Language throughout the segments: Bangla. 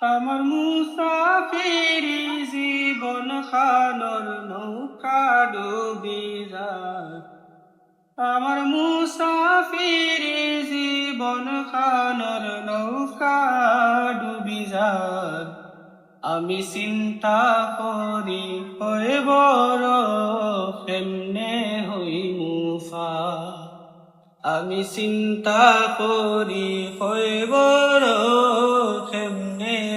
আমার মুসাফিরি জীবন খানর নৌকা ডুবি যায়। আমার মুসাফিরি জীবন খানর নৌকা ডুবি যায়। আমি চিন্তা করি হয়ে বড় কেমনে হই মুফা আমি চিন্তা করি হয়ে বড়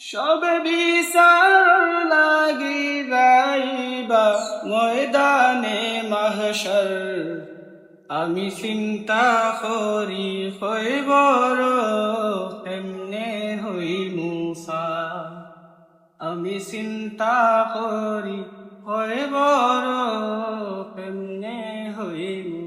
সবে বিচার লাগি গাইবা ময়দানে মাহশর আমি চিন্তা করি হই বড় কেমনে হই মুসা আমি চিন্তা করি হই বড় কেমনে হই মুসা